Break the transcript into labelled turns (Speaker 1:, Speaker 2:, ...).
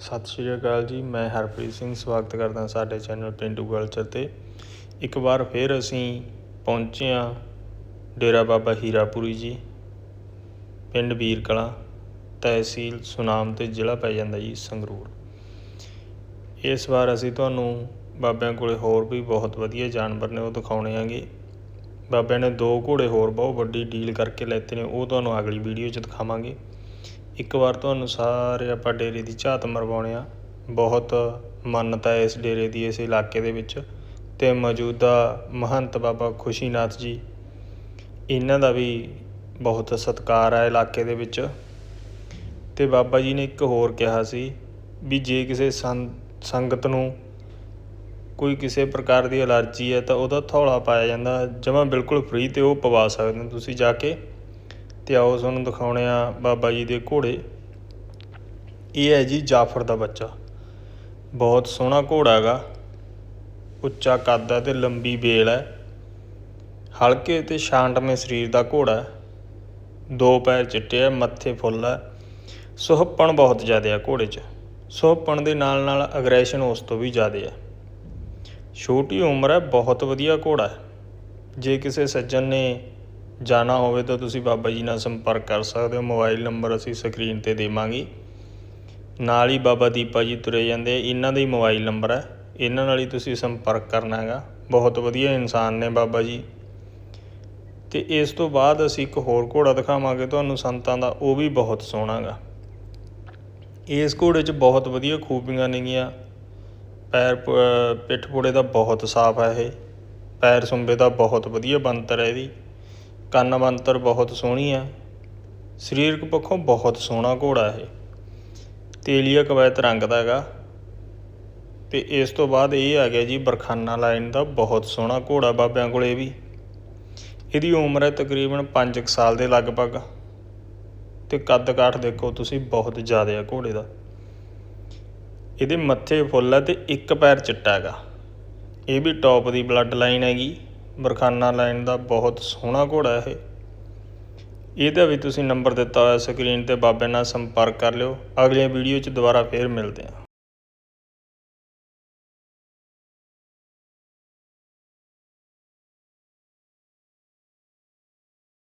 Speaker 1: ਸਤਿ ਸ਼੍ਰੀ ਅਕਾਲ ਜੀ, ਮੈਂ ਹਰਪ੍ਰੀਤ ਸਿੰਘ, ਸਵਾਗਤ ਕਰਦਾ ਸਾਡੇ ਚੈਨਲ ਪਿੰਡੂ ਕਲਚਰ ਤੇ। ਇੱਕ ਵਾਰ ਫਿਰ ਅਸੀਂ ਪਹੁੰਚੇ ਹਾਂ ਡੇਰਾ ਬਾਬਾ ਹੀਰਾਪੁਰੀ ਜੀ, ਪਿੰਡ ਵੀਰ ਕਲਾਂ ਤਹਿਸੀਲ ਸੁਨਾਮ ਤੇ ਜ਼ਿਲ੍ਹਾ ਪੈ ਜਾਂਦਾ ਜੀ ਸੰਗਰੂਰ। ਇਸ ਵਾਰ ਅਸੀਂ ਤੁਹਾਨੂੰ ਬਾਬਿਆਂ ਕੋਲੇ ਹੋਰ ਵੀ ਬਹੁਤ ਵਧੀਆ ਜਾਨਵਰ ਨੇ ਉਹ ਦਿਖਾਉਣੇ ਆਂਗੇ। ਬਾਬਿਆਂ ਨੇ ਦੋ ਘੋੜੇ ਹੋਰ ਬਹੁਤ ਵੱਡੀ ਡੀਲ ਕਰਕੇ ਲੈਤੇ ਨੇ, ਉਹ ਤੁਹਾਨੂੰ ਅਗਲੀ ਵੀਡੀਓ 'ਚ ਦਿਖਾਵਾਂਗੇ। ਇੱਕ ਵਾਰ ਤੁਹਾਨੂੰ ਸਾਰੇ ਆਪਾਂ ਡੇਰੇ ਦੀ ਝਾਤ ਮਰਵਾਉਣੇ ਆ। ਬਹੁਤ ਮਾਨਤਾ ਹੈ ਇਸ ਡੇਰੇ ਦੀ, ਇਸ ਇਲਾਕੇ ਦੇ ਵਿੱਚ। ਅਤੇ ਮੌਜੂਦਾ ਮਹੰਤ ਬਾਬਾ ਖੁਸ਼ੀਨਾਥ ਜੀ, ਇਹਨਾਂ ਦਾ ਵੀ ਬਹੁਤ ਸਤਿਕਾਰ ਹੈ ਇਲਾਕੇ ਦੇ ਵਿੱਚ। ਅਤੇ ਬਾਬਾ ਜੀ ਨੇ ਇੱਕ ਹੋਰ ਕਿਹਾ ਸੀ ਵੀ ਜੇ ਕਿਸੇ ਸੰ- ਸੰਗਤ ਨੂੰ ਕੋਈ ਕਿਸੇ ਪ੍ਰਕਾਰ ਦੀ ਐਲਰਜੀ ਹੈ ਤਾਂ ਉਹਦਾ ਥੌਲਾ ਪਾਇਆ ਜਾਂਦਾ, ਜਮਾਂ ਬਿਲਕੁਲ ਫ੍ਰੀ ਤੇ ਉਹ ਪਵਾ ਸਕਦੇ ਹੋ ਤੁਸੀਂ ਜਾ ਕੇ। ਅਤੇ ਆਓ ਤੁਹਾਨੂੰ ਦਿਖਾਉਣੇ ਆ ਬਾਬਾ ਜੀ ਦੇ ਘੋੜੇ। ਇਹ ਹੈ ਜੀ ਜਾਫਰ ਦਾ ਬੱਚਾ। ਬਹੁਤ ਸੋਹਣਾ ਘੋੜਾ ਹੈਗਾ। ਉੱਚਾ ਕੱਦ ਹੈ ਤੇ ਲੰਬੀ ਬੇਲ ਹੈ। ਹਲਕੇ ਤੇ ਸ਼ਾਂਤਮय ਸਰੀਰ ਦਾ ਘੋੜਾ ਦੋ ਪੈਰ ਚਿੱਟੇ ਹੈ, ਮੱਥੇ ਫੁੱਲ ਹੈ। ਸੁਹੱਪਣ ਬਹੁਤ ਜ਼ਿਆਦਾ ਹੈ ਘੋੜੇ 'ਚ। ਸੁਹੱਪਣ ਦੇ ਨਾਲ ਨਾਲ ਅਗਰੈਸ਼ਨ ਉਸ ਤੋਂ ਵੀ ਜ਼ਿਆਦਾ ਹੈ। ਛੋਟੀ ਉਮਰ ਹੈ, ਬਹੁਤ ਵਧੀਆ ਘੋੜਾ ਹੈ। ਜੇ ਕਿਸੇ ਸੱਜਣ ਨੇ ਜਾਣਾ ਹੋਵੇ ਤਾਂ ਤੁਸੀਂ ਬਾਬਾ ਜੀ ਨਾਲ ਸੰਪਰਕ ਕਰ ਸਕਦੇ ਹੋ। ਮੋਬਾਈਲ ਨੰਬਰ ਅਸੀਂ ਸਕਰੀਨ ਤੇ ਦੇਵਾਂਗੇ। ਨਾਲ ਹੀ ਬਾਬਾ ਦੀਪਾ ਜੀ ਤੁਰੇ ਜਾਂਦੇ ਇਹਨਾਂ ਦਾ ਹੀ ਮੋਬਾਈਲ ਨੰਬਰ ਹੈ। ਇਹਨਾਂ ਨਾਲ ਹੀ ਤੁਸੀਂ ਸੰਪਰਕ ਕਰਨਾ ਹੈਗਾ। ਬਹੁਤ ਵਧੀਆ ਇਨਸਾਨ ਨੇ ਬਾਬਾ ਜੀ। ਤੇ ਇਸ ਤੋਂ ਬਾਅਦ ਅਸੀਂ ਇੱਕ ਹੋਰ ਘੋੜਾ ਦਿਖਾਵਾਂਗੇ। ਤੁਹਾਨੂੰ ਸੰਤਾਂ ਦਾ ਉਹ ਵੀ ਬਹੁਤ ਸੋਹਣਾ ਗਾ ਇਸ ਘੋੜੇ 'ਚ ਬਹੁਤ ਵਧੀਆ ਖੂਬੀਆਂ ਨੇਗੀਆਂ। ਪੈਰ ਪਿੱਠ ਪੁੜੇ ਦਾ ਬਹੁਤ ਸਾਫ਼ ਹੈ ਇਹ। ਪੈਰ ਸੁੰਬੇ ਦਾ ਬਹੁਤ ਵਧੀਆ ਬਣਤਰ ਹੈ ਇਹਦੀ। ਕੰਨ ਬਣਤਰ ਬਹੁਤ ਸੋਹਣੀ ਹੈ। ਸਰੀਰਕ ਪੱਖੋਂ ਬਹੁਤ ਸੋਹਣਾ ਘੋੜਾ ਇਹ। ਤੇਲੀਆ ਕਵੈਤ ਰੰਗ ਦਾ ਹੈਗਾ। ਤੇ ਇਸ ਤੋਂ ਬਾਅਦ ਇਹ ਆ ਗਿਆ ਜੀ ਬਰਖਾਨਾ ਲਾਈਨ ਦਾ ਬਹੁਤ ਸੋਹਣਾ ਘੋੜਾ ਬਾਬਿਆਂ ਕੋਲੇ ਵੀ। ਇਹਦੀ ਉਮਰ ਹੈ ਤਕਰੀਬਨ 5 ਸਾਲ ਦੇ ਲਗਭਗ। ਤੇ ਕੱਦ ਕਾਠ ਦੇਖੋ ਤੁਸੀਂ ਬਹੁਤ ਜ਼ਿਆਦਾ ਆ ਘੋੜੇ ਦਾ। ਇਹਦੇ ਮੱਥੇ ਫੁੱਲ ਹੈ ਤੇ ਇੱਕ ਪੈਰ ਚਿੱਟਾ ਹੈਗਾ। ਇਹ ਵੀ ਟੌਪ ਦੀ ਬਲੱਡ ਲਾਈਨ ਹੈਗੀ। ਬਰਖਾਨਾ ਲਾਈਨ ਦਾ ਬਹੁਤ ਸੋਹਣਾ ਘੋੜਾ ਇਹ। ਇਹਦਾ ਵੀ ਤੁਸੀਂ ਨੰਬਰ ਦਿੱਤਾ ਹੋਇਆ ਸਕਰੀਨ ਤੇ ਬਾਬੇ ਨਾਲ ਸੰਪਰਕ ਕਰ ਲਿਓ। ਅਗਲੀਆਂ ਵੀਡੀਓ 'ਚ ਦੁਬਾਰਾ ਫੇਰ ਮਿਲਦੇ ਹਾਂ।